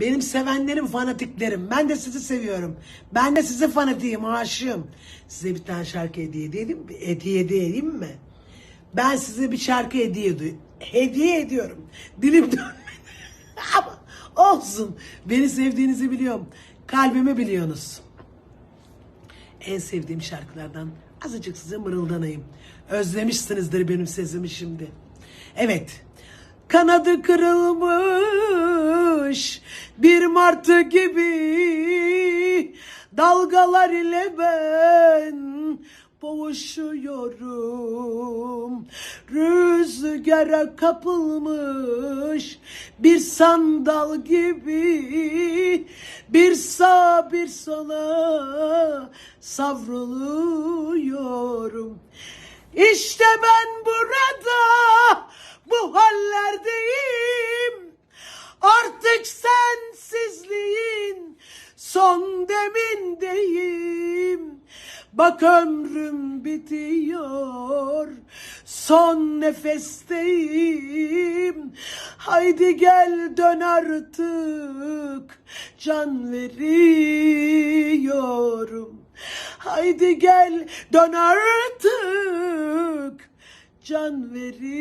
Benim sevenlerim, fanatiklerim. Ben de sizi seviyorum. Ben de size fanatiyim, aşığım. Size bir tane şarkı hediye edeyim, hediye edeyim mi? Ben size bir şarkı hediye ediyorum. Hediye ediyorum. Dilim dönmedi. Ama olsun. Beni sevdiğinizi biliyorum. Kalbimi biliyorsunuz. En sevdiğim şarkılardan azıcık size mırıldanayım. Özlemişsinizdir benim sesimi şimdi. Evet. Kanadı kırılmış bir martı gibi dalgalar ile ben boğuşuyorum. Rüzgara kapılmış bir sandal gibi bir sağ bir sola savruluyorum. İşte ben burada son demindeyim. Bak ömrüm bitiyor. Son nefesteyim. Haydi gel dön artık. Can veriyorum. Haydi gel dön artık. Can veriyorum.